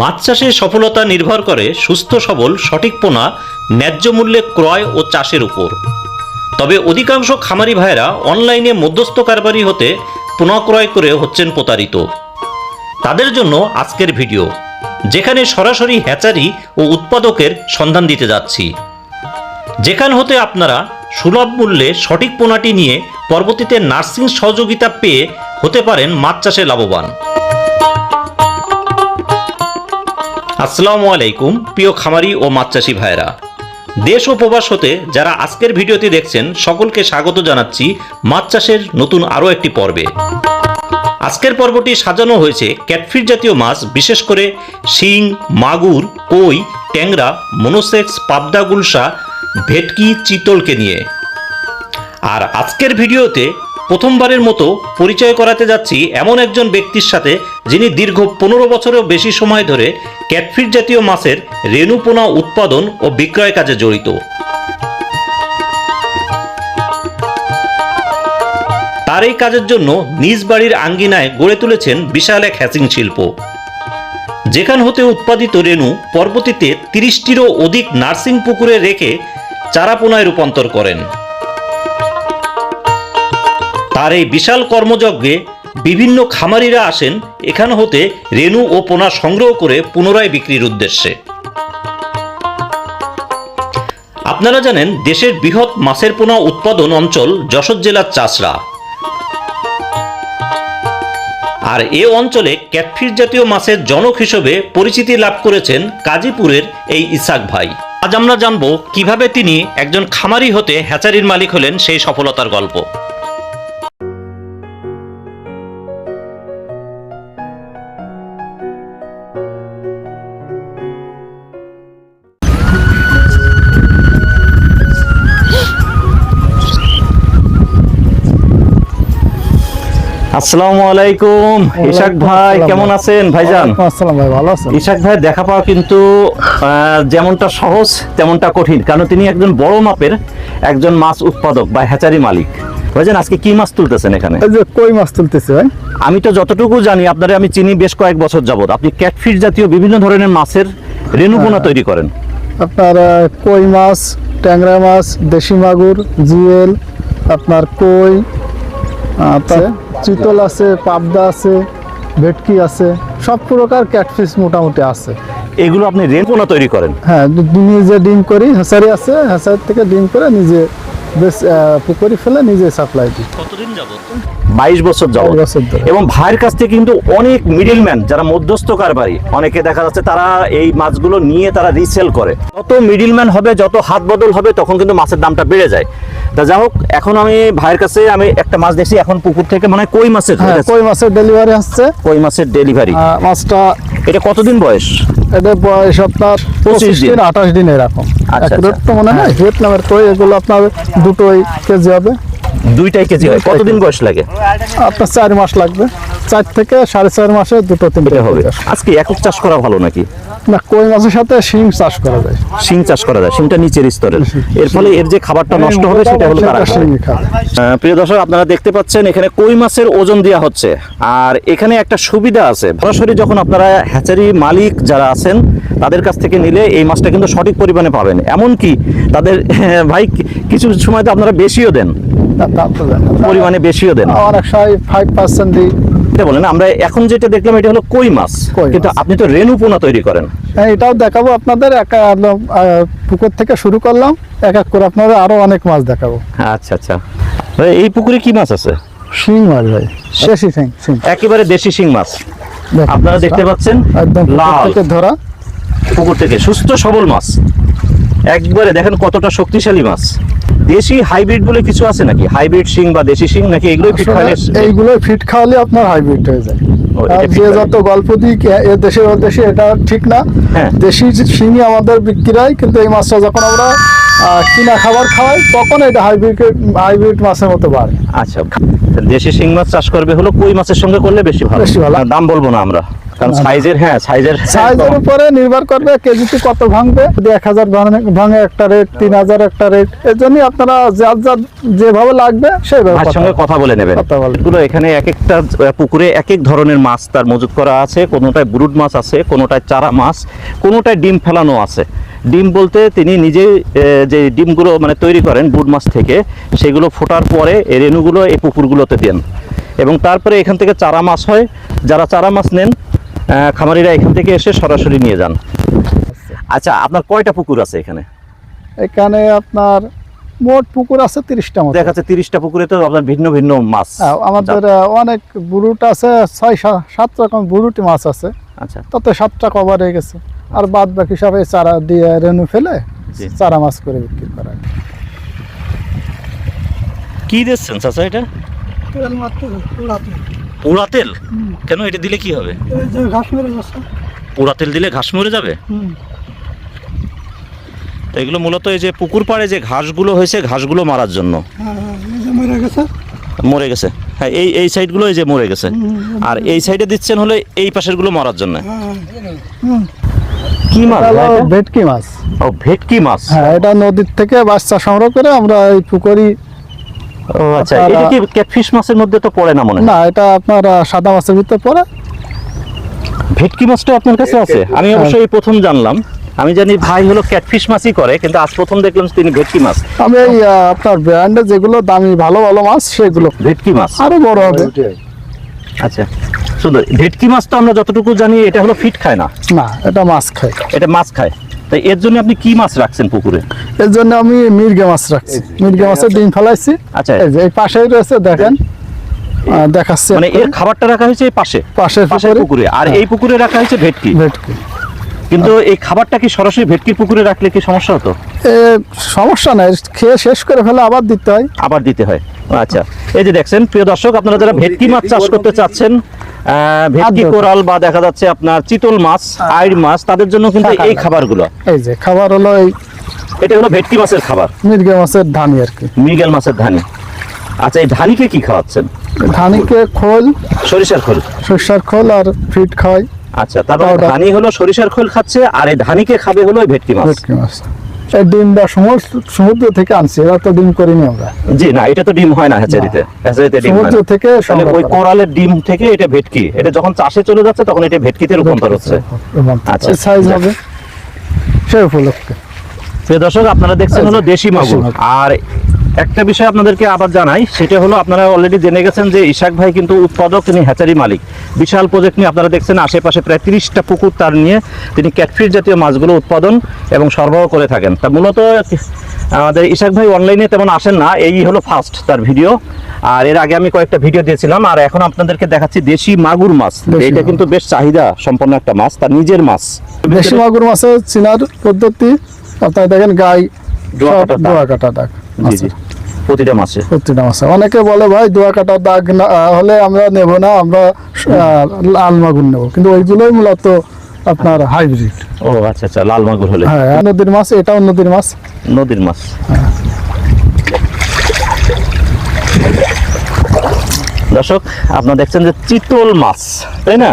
মাছ চাষের সফলতা নির্ভর করে সুস্থ, সবল, সঠিক পোনা ন্যায্য মূল্যে ক্রয় ও চাষের উপর। তবে অধিকাংশ খামারি ভাইয়েরা অনলাইনে মধ্যস্থ কারবারি হতে পোনা ক্রয় করে হচ্ছেন প্রতারিত। তাদের জন্য আজকের ভিডিও, যেখানে সরাসরি হ্যাচারি ও উৎপাদকের সন্ধান দিতে যাচ্ছি। যেখান হতে আপনারা সুলভ মূল্যে সঠিক পোনাটি নিয়ে পরবর্তীতে নার্সিং সহযোগিতা পেয়ে হতে পারেন মাছ চাষে লাভবান। আসসালামু আলাইকুম, প্রিয় খামারি ও মাছ চাষি ভাইরা দেশ ও প্রবাস হতে যারা আজকের ভিডিওটি দেখছেন, সকলকে স্বাগত জানাচ্ছি মাছ চাষের নতুন আরও একটি পর্বে। আজকের পর্বটি সাজানো হয়েছে ক্যাটফিট জাতীয় মাছ, বিশেষ করে শিং, মাগুর, কই, ট্যাংরা, মনোসেক্স, পাবদা গুলশা, ভেটকি, চিতলকে নিয়ে। আর আজকের ভিডিওতে প্রথমবারের মতো পরিচয় করাতে যাচ্ছি এমন একজন ব্যক্তির সাথে, যিনি দীর্ঘ পনেরো বছরেও বেশি সময় ধরে ক্যাটফিট জাতীয় মাছের রেণুপোনা উৎপাদন ও বিক্রয় কাজে জড়িত। তার এই কাজের জন্য নিজ বাড়ির আঙ্গিনায় গড়ে তুলেছেন বিশাল এক হ্যাচিং শিল্প। যেখান হতে উৎপাদিত রেণু পরবর্তীতে তিরিশটিরও অধিক নার্সিং পুকুরে রেখে চারাপোনায় রূপান্তর করেন। তার এই বিশাল কর্মযজ্ঞে বিভিন্ন খামারিরা আসেন এখান হতে রেণু ও পোনা সংগ্রহ করে পুনরায় বিক্রির উদ্দেশ্যে। আপনারা জানেন দেশের বৃহৎ মাছের পোনা উৎপাদন অঞ্চল যশোর জেলার চাষরা। আর এ অঞ্চলে ক্যাটফিশ জাতীয় মাছের জনক হিসেবে পরিচিতি লাভ করেছেন কাজীপুরের এই ইসাক ভাই। আজ আমরা জানব কীভাবে তিনি একজন খামারি হতে হ্যাচারির মালিক হলেন সেই সফলতার গল্প। আসসালামু আলাইকুম। ইশাক ভাই কেমন আছেন ভাইজান? আসসালাম ভাই ভালো আছেন? ইশাক ভাই দেখা পাওয়া কিন্তু যেমনটা সহজ তেমনটা কঠিন। কারণ তিনি একজন বড় মাপের একজন মাছ উৎপাদক বা হ্যাচারি মালিক। ভাইজান আজকে কি মাছ তুলতেছেন এখানে? কই মাছ তুলতেছি ভাই? আমি তো যতটুকু জানি আপনারা আমি চিনি বেশ কয়েক বছর যাবত আপনি ক্যাটফিশ জাতীয় বিভিন্ন ধরনের মাছের রেণুপোনা তৈরি করেন। আপনার কই মাছ ট্যাংরা মাছ দেশি মাগুর জিয়েল আপনার কই আছে চিতল আছে পাবদা আছে ভেটকি আছে সব প্রকার ক্যাটফিস মোটামুটি আছে। এগুলো আপনি রেনপোনা তৈরি করেন? হ্যাঁ নিজে ডিম করি হ্যাসারি আছে হ্যাসারি থেকে ডিম করে নিজে বেশ পুকুরি ফেলে নিজে সাপ্লাই দিই। কতদিন যাবত? বাইশ বছর যাবত। ধরে। এবং ভাইয়ের কাছ থেকে কিন্তু অনেক মিডিলম্যান যারা মধ্যস্থ কারবারি অনেকে দেখা যাচ্ছে তারা এই মাছগুলো নিয়ে তারা রিসেল করে। যত মিডিলম্যান হবে যত হাত বদল হবে তখন কিন্তু মাছের দামটা বেড়ে যায়। তা যাই হোক এখন আমি ভাইয়ের কাছে আমি একটা মাছ দেখছি এখন পুকুর থেকে মানে কই মাছের হ্যাঁ কই মাছের ডেলিভারি আসছে? কই মাছের ডেলিভারি মাছটা এটা কতদিন বয়স? এটা বয়স আপনার পঁচিশ দিন। আঠাশ দিন এরকম। আচ্ছা, তো মনে হয় ভিয়েতনামের কই এগুলো আপনার দুটোই কেজি হবে। দুইটাই কেজি হয়। কতদিন বয়স লাগে? আপনার চার মাস লাগবে। চার থেকে সাড়ে চার মাসে দুটো তিনটে হবে। আজকে একক চাষ করা ভালো নাকি? না কই মাছের সাথে শিং চাষ করা যায়। শিং চাষ করা যায়। শিংটা নিচের স্তরের। এর ফলে এর যে খাবারটা নষ্ট হবে সেটা হলো তারা আহ, প্রিয় দর্শক আপনারা দেখতে পাচ্ছেন এখানে কই মাছের ওজন দেওয়া হচ্ছে। আর এখানে একটা সুবিধা আছে। সরাসরি যখন আপনারা হ্যাচারি মালিক যারা আছেন তাদের কাছ থেকে নিলে এই মাছটা কিন্তু সঠিক পরিমাণে পাবেন। এমনকি তাদের ভাই কি- কিছু সময় তো আপনারা বেশিও দেন। পরিমাণে বেশিও দেন অনেক সময় ফাইভ পার্সেন্ট দিই। এটা বলেন আমরা এখন যেটা দেখলাম এটা হলো কই মাছ। কিন্তু আপনি তো রেণু পোনা তৈরি করেন। হ্যাঁ এটাও দেখাবো আপনাদের। একা পুকুর থেকে শুরু করলাম। এক এক করে আপনাদের আরও অনেক মাছ দেখাবো। আচ্ছা আচ্ছা। ভাই, এই পুকুরে কি মাছ আছে? শিং মাছ ভাই। শেষই শিং একেবারে দেশি শিং মাছ। আপনারা দেখতে পাচ্ছেন একদম লাল। ধরা। পুকুর থেকে। সুস্থ সবল মাছ। একবারে দেখেন কতটা শক্তিশালী মাছ। দেশি হাইব্রিড বলে কিছু আছে নাকি? হাইব্রিড শিং বা দেশি শিং নাকি এগুলোই ফিট এইগুলো ফিট খাওয়ালে আপনার হাইব্রিড হয়ে যায়। যে যত গল্প এ দেশে ও দেশে এটা ঠিক না। হ্যাঁ। দেশি শিঙি আমাদের বিক্রি হয় কিন্তু এই মাছটা যখন আমরা কিনা খাবার খাওয়াই তখন এটা হাইব্রিড হাইব্রিড মাছের মতো বাড়ে। আচ্ছা দেশি শিং মাছ চাষ করবে হলো কই মাছের সঙ্গে করলে বেশি ভালো? বেশি ভালো। দাম বলব না আমরা। কারণ না, না। সাইজের হ্যাঁ সাইজের সাইজের উপরে নির্ভর করবে কেজিতে কত ভাঙবে। যদি এক হাজার ভাঙে একটা রেট তিন হাজার একটা রেট এর জন্যই আপনারা যার যার যেভাবে লাগবে সেইভাবে সঙ্গে কথা বলে নেবেন। এগুলো এখানে এক একটা পুকুরে এক এক ধরনের মাছ তার মজুত করা আছে। কোনোটায় ব্রুড মাছ আছে কোনোটায় চারা মাছ কোনোটায় ডিম ফেলানো আছে। ডিম বলতে তিনি নিজেই যে ডিমগুলো মানে তৈরি করেন ব্রুড মাছ থেকে সেগুলো ফোটার পরে এই রেণুগুলো এই পুকুরগুলোতে দেন। এবং তারপরে এখান থেকে চারা মাছ হয়। যারা চারা মাছ নেন খামারিরা এখান থেকে এসে সরাসরি নিয়ে যান। আচ্ছা আপনার কয়টা পুকুর আছে এখানে? এখানে আপনার মোট পুকুর আছে তিরিশটা মতো। দেখা যাচ্ছে তিরিশটা পুকুরে তো আপনার ভিন্ন ভিন্ন মাছ হ্যাঁ, আমাদের অনেক বুরুট আছে ছয় সাত রকম বুরুটি মাছ আছে। আচ্ছা। তাতে সাতটা কভার হয়ে গেছে। আর বাদ বাকি সবাই চারা দিয়ে রেনু ফেলে। চারা মাছ করে বিক্রি করা। কি দিচ্ছেন চাচা এটা? পোড়া তেল? কেন এটা দিলে কি হবে? পোড়া তেল দিলে ঘাস মরে যাবে? তো এগুলো মূলত এই যে পুকুর পাড়ে যে ঘাসগুলো হয়েছে ঘাসগুলো মারার জন্য। মরে গেছে। হ্যাঁ এই এই সাইডগুলো এই যে মরে গেছে। আর এই সাইডে দিচ্ছেন হলে এই পাশেরগুলো মারার জন্য। কি মাছ? ভেটকি মাছ। ও ভেটকি মাছ? হ্যাঁ এটা নদীর থেকে বাচ্চা সংগ্রহ করে আমরা এই পুকুরি ও আচ্ছা এটা কি ক্যাটফিশ মাছের মধ্যে তো পড়ে না মনে না এটা আপনার সাদা মাছের ভিতরে পড়ে। ভেটকি মাছটা আপনার কাছে আছে। আমি অবশ্য এই প্রথম জানলাম। আমি জানি ভাই হলো ক্যাটফিশ মাছই করে কিন্তু আজ প্রথম দেখলাম তিনি ভেটকি মাছ। আমি আপনার ব্র্যান্ডে যেগুলো দামি ভালো ভালো মাছ সেগুলো। ভেটকি মাছ। আরও বড় হবে। আচ্ছা সুন্দর। ভেটকি মাছ তো আমরা যতটুকু জানি এটা হলো ফিট খায় না? না এটা মাছ খায়। এটা মাছ খায়। তাই এর জন্য আপনি কি মাছ রাখছেন পুকুরে? এর জন্য আমি মির্গে মাছ রাখছি। মির্গে মাছের ডিম ফেলাইছি। আচ্ছা। এই যে এই পাশেই রয়েছে দেখেন। দেখাচ্ছে মানে এর খাবারটা রাখা হয়েছে এই পাশে? পাশের পাশের পুকুরে। আর এই পুকুরে রাখা হয়েছে ভেটকি? ভেটকি। কিন্তু এই খাবারটা কি সরাসরি ভেটকির পুকুরে রাখলে কি সমস্যা হতো? এ সমস্যা নাই। খেয়ে শেষ করে ফেলে আবার দিতে হয়। আবার দিতে হয়। আচ্ছা। এই যে দেখছেন প্রিয় দর্শক আপনারা যারা ভেটকি মাছ চাষ করতে চাচ্ছেন ভেটকি কোরাল বা দেখা যাচ্ছে আপনার চিতল মাছ আইড় মাছ তাদের জন্য কিন্তু এই খাবারগুলো। এই যে খাবার হলো এই এটা হলো ভেটকি মাছের খাবার। মির্গে মাছের ধানি আর কি। মৃগেল মাছের ধানি। আচ্ছা এই ধানিকে কি খাওয়াচ্ছেন? ধানিকে খোল সরিষার খোল। সর্ষার খোল আর ফিট খাওয়াই। আচ্ছা তারপর. ধানি হলো সরিষার খোল খাচ্ছে আর এই ধানিকে খাবে হলো ভেটকি মাছ। ভেটকি মাছ। ডিমটা সমুদ্র থেকে আনছি এরা তো ডিম করিনি আমরা। জি না এটা তো ডিম হয় না হ্যাচারিতে হ্যাচারিতে ডিম সমুদ্র থেকে ওই কোরালের ডিম থেকে এটা ভেটকি। এটা যখন চাষে চলে যাচ্ছে তখন এটা ভেটকিতে রূপান্তর হচ্ছে। আচ্ছা। সাইজ হবে? সেই উপলক্ষে। প্রিয় দর্শক আপনারা দেখছেন হলো দেশি মাগুর। আর একটা বিষয় আপনাদেরকে আবার জানাই সেটা হলো আপনারা অলরেডি জেনে গেছেন যে ইশাক ভাই কিন্তু উৎপাদক তিনি হ্যাচারি মালিক। বিশাল প্রজেক্ট নিয়ে আপনারা দেখছেন আশেপাশে প্রায় তিরিশটা পুকুর তার নিয়ে তিনি ক্যাটফিশ জাতীয় মাছগুলো উৎপাদন এবং সরবরাহ করে থাকেন। তা মূলত আমাদের ইশাক ভাই অনলাইনে তেমন আসেন না এই হলো ফার্স্ট তার ভিডিও আর এর আগে আমি কয়েকটা ভিডিও দিয়েছিলাম আর এখন আপনাদেরকে দেখাচ্ছি দেশি মাগুর মাছ। এটা কিন্তু বেশ চাহিদা সম্পন্ন একটা মাছ তার নিজের মাছ। দেশি মাগুর মাছের চিনার পদ্ধতি আপনারা দেখেন গাই সব কাটা দাগ। কাটা দাগ জি জি। প্রতিটা মাছে প্রতিটা মাছে অনেকে বলে ভাই দোয়া কাটা দাগ না হলে আমরা নেব না আমরা লাল মাগুর নেব। কিন্তু ওইগুলোই মূলত আপনার হাইব্রিড। ও আচ্ছা আচ্ছা লাল মাগুর হলে। হ্যাঁ নদীর মাছ এটাও নদীর মাছ। নদীর মাছ। দর্শক আপনারা দেখছেন যে চিতল মাছ তাই না?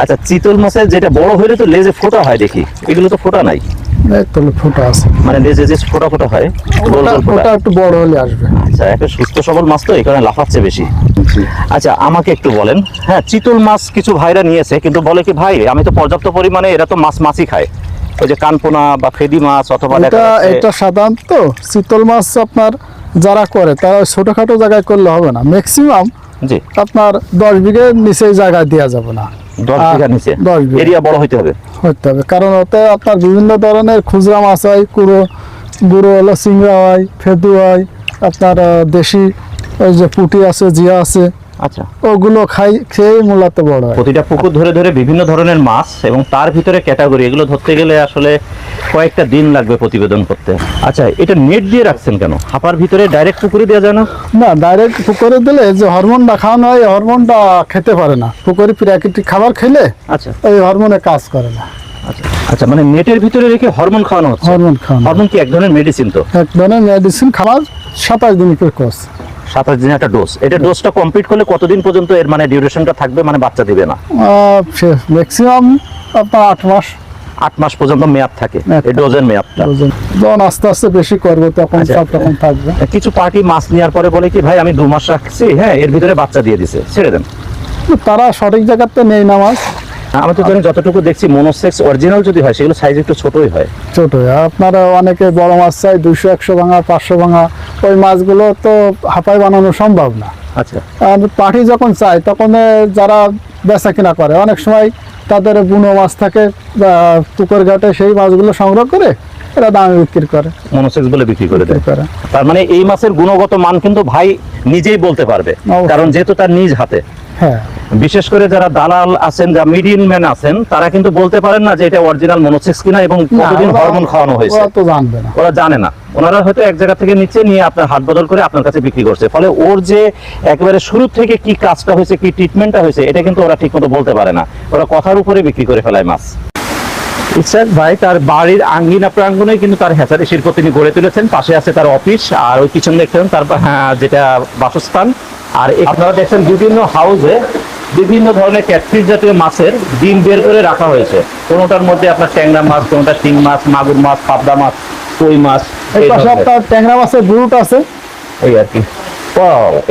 আচ্ছা চিতল মাছের যেটা বড় হলে তো লেজে ফোটা হয় দেখি। এগুলো তো ফোটা নাই। ফোটা আছে। মানে লেজে যে ফোটা ফোটা হয় গোল গোল ফোটা। একটু বড় হলে আসবে। আচ্ছা একটা সুস্থ সবল মাছ তো এই কারণে লাফাচ্ছে বেশি। আচ্ছা আমাকে একটু বলেন হ্যাঁ চিতল মাছ কিছু ভাইরা নিয়েছে কিন্তু বলে কি ভাই আমি তো পর্যাপ্ত পরিমাণে এরা তো মাছ মাছই খায়। ওই যে কানপোনা বা ফেদি মাছ অথবা এটা সাধারণত চিতল মাছ আপনার যারা করে তারা ছোটখাটো জায়গায় করলে হবে না। ম্যাক্সিমাম জি। আপনার দশ বিঘের নিচে জায়গায় দেওয়া যাবে না। দশ বিঘা নিচে। দশ বিঘা। এরিয়া বড় হইতে হবে। হতে হবে। কারণ ওতে আপনার বিভিন্ন ধরনের খুচরা মাছ হয় কুড়ো গুঁড়ো হলো চিংড়া হয় ফেদু হয় আপনার দেশি ওই যে পুটি আছে জিয়া আছে। আচ্ছা। ওগুলো খাই খেয়ে মূলত বড় হয়। প্রতিটা পুকুর ধরে ধরে বিভিন্ন ধরনের মাছ এবং তার ভিতরে ক্যাটাগরি এগুলো ধরতে গেলে আসলে কয়েকটা দিন লাগবে প্রতিবেদন করতে। আচ্ছা এটা নেট দিয়ে রাখছেন কেন? হাপার ভিতরে ডাইরেক্ট পুকুরে দেওয়া যায় না? না ডাইরেক্ট পুকুরে দিলে যে হরমোনটা খাওয়ানো হয় হরমোনটা খেতে পারে না। পুকুরে প্রাকৃতিক খাবার খেলে আচ্ছা। এই হরমোনে কাজ করে না। আচ্ছা আচ্ছা মানে নেটের ভিতরে রেখে হরমোন খাওয়ানো হচ্ছে। হরমোন খাওয়ানো। হরমোন কি এক ধরনের মেডিসিন তো? এক ধরনের মেডিসিন খাবার সাতাশ দিন করে কোর্স সাতাশ দিনের একটা ডোজ এটা ডোজটা কমপ্লিট করলে কতদিন পর্যন্ত এর মানে ডিউরেশনটা থাকবে? মানে বাচ্চা দিবে না। ম্যাক্সিমাম আপনার আট মাস। আট মাস পর্যন্ত মেয়াদ থাকে। এই ডোজের মেয়াদটা। যখন আস্তে আস্তে বেশি করব তখন আচ্ছা। সব তখন থাকবে। কিছু পার্টি মাছ নেওয়ার পরে বলে কি ভাই আমি দু মাস রাখছি হ্যাঁ এর ভিতরে বাচ্চা দিয়ে দিছে। ছেড়ে দেন। তারা সঠিক জায়গাতে নেই না মাছ আমি তো জানি যতটুকু দেখছি মনোসেক্স অরিজিনাল যদি হয় সেগুলো সাইজ একটু ছোটই হয়। ছোট আপনারা অনেকে বড় মাছ চাই দুইশো একশো ভাঙা পাঁচশো ভাঙা ওই মাছগুলো তো হাঁপায় বানানো সম্ভব না। আচ্ছা। আর পার্টি যখন চায় তখন যারা বেচা কিনা করে অনেক সময় তাদের বুনো মাছ থাকে পুকুর ঘাটে সেই মাছগুলো সংগ্রহ করে এরা দামে বিক্রি করে। মনোসেক্স বলে বিক্রি করে দেয়। বিক্রি করে। তার মানে এই মাছের গুণগত মান কিন্তু ভাই নিজেই বলতে পারবে। কারণ যেহেতু তার নিজ হাতে। হ্যাঁ। বিশেষ করে যারা দালাল আছেন মিডিয়ান ম্যান আছেন তারা কিন্তু বলতে পারেন না যে এটা অরিজিনাল মনোসেক্স কিনা এবং কতদিন হরমোন খাওয়ানো হয়েছে। ওরা তো জানবে না। ওরা জানে না। ওনারা হয়তো এক জায়গা থেকে নিয়ে আপনার হাত বদল করে আপনার কাছে বিক্রি করছে। ফলে ওর যে একেবারে শুরু থেকে কি কাজটা হয়েছে কি ট্রিটমেন্টটা হয়েছে এটা কিন্তু ওরা ঠিক মতো বলতে পারে না। ওরা কথার উপরে বিক্রি করে ফেলায় মাছ। ইসরাক ভাই তার বাড়ির আঙ্গিনা প্রাঙ্গণে কিন্তু তার হ্যাচারি শিল্প তিনি গড়ে তুলেছেন। পাশে আছে তার অফিস আর ওই পিছনে দেখছেন তার হ্যাঁ, যেটা বাসস্থান। আর আপনারা দেখছেন বিভিন্ন হাউসে বিভিন্ন ধরনের ক্যাটফিস জাতীয় মাছের ডিম বের করে রাখা হয়েছে। কোনোটার মধ্যে আপনার ট্যাংরা মাছ কোনোটা শিং মাছ মাগুর মাছ পাবদা মাছ কই মাছ। আপনার ট্যাংরা মাছের ব্রুট আছে। এই আর কি।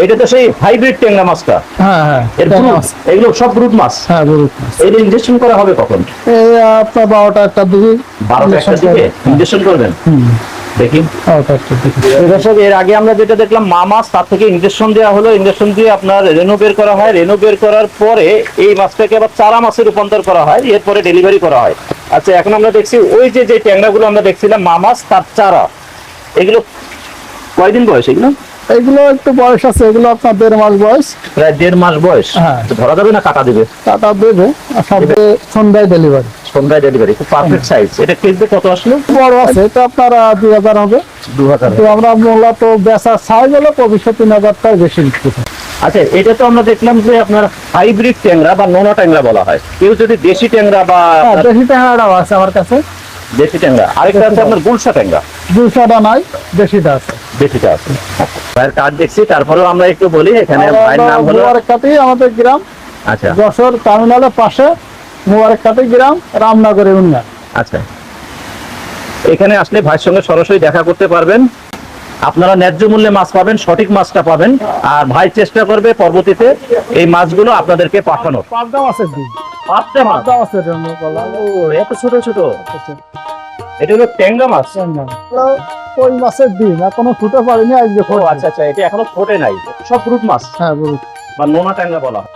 এটা তো সেই হাইব্রিড ট্যাংরা মাছটা। হ্যাঁ হ্যাঁ। এগুলো সব ব্রুট মাছ? হ্যাঁ ব্রুট মাছ। এর ইনজেকশন করা হবে কখন? আপনার বারোটা একটা দিকে। বারোটা একটা দিকে? ইনজেকশন করবেন। দেখি। দর্শক এর আগে আমরা যেটা দেখলাম মা মাছ তার থেকে ইঞ্জেকশন দেওয়া হলো। ইঞ্জেকশন দিয়ে আপনার রেনু বের করা হয়। রেনু বের করার পরে এই মাছটাকে আবার চারা মাছে রূপান্তর করা হয়। এরপরে ডেলিভারি করা হয়। আচ্ছা এখন আমরা দেখছি ওই যে যে ট্যাংরাগুলো আমরা দেখছিলাম মা মাছ তার চারা এগুলো কয়দিন বয়স এগুলো? এগুলো একটু বয়স আছে। এগুলো আপনার দেড় মাস বয়স। প্রায় দেড় মাস বয়স। হ্যাঁ। ধরা যাবে না কাটা দেবে? টাটা দেবে। সন্ধ্যায় ডেলিভারি সন্ধ্যায় ডেলিভারি খুব পারফেক্ট সাইজ এটা কেজি কত আসলো? বড় আছে এটা আপনার দুই হাজার হবে। দু হাজার তো আমরা মূলত বেচার সাইজ হলো তিন বেশি বিক্রি আচ্ছা এটা তো আমরা দেখলাম যে আপনার হাইব্রিড ট্যাংরা বা নোনা ট্যাংরা বলা হয়। কেউ যদি দেশি ট্যাংরা বা হ্যাঁ দেশি ট্যাংরাটাও আছে আমার কাছে। দেশি ট্যাংরা। আরেকটা আছে আপনার গুলশা ট্যাংরা। দুইশোটা নাই দেশিটা আছে। দেশিটা আছে। ভাইয়ের দেখছি তারপরেও আমরা একটু বলি এখানে ভাইয়ের নাম হলো আমাদের গ্রাম আচ্ছা। যশোর টার্মিনালের পাশে। মুবারকাটি গ্রাম রামনগর আচ্ছা। এখানে আসলে ভাইয়ের সঙ্গে সরাসরি দেখা করতে পারবেন। আপনারা ন্যায্য মূল্যে মাছ পাবেন সঠিক মাছটা পাবেন। আর ভাই চেষ্টা করবে পরবর্তীতে এই মাছগুলো আপনাদেরকে পাঠানোর। এত ছোট ছোট। এটা হলো ট্যাংরা মাছ। ওই মাছের দিন এখনও ফুটে পারিনি আজকে আচ্ছা আচ্ছা এটা এখনও ফোটে নাই। সব রুট মাছ। হ্যাঁ বা নোনা ট্যাংরা বলা হয়।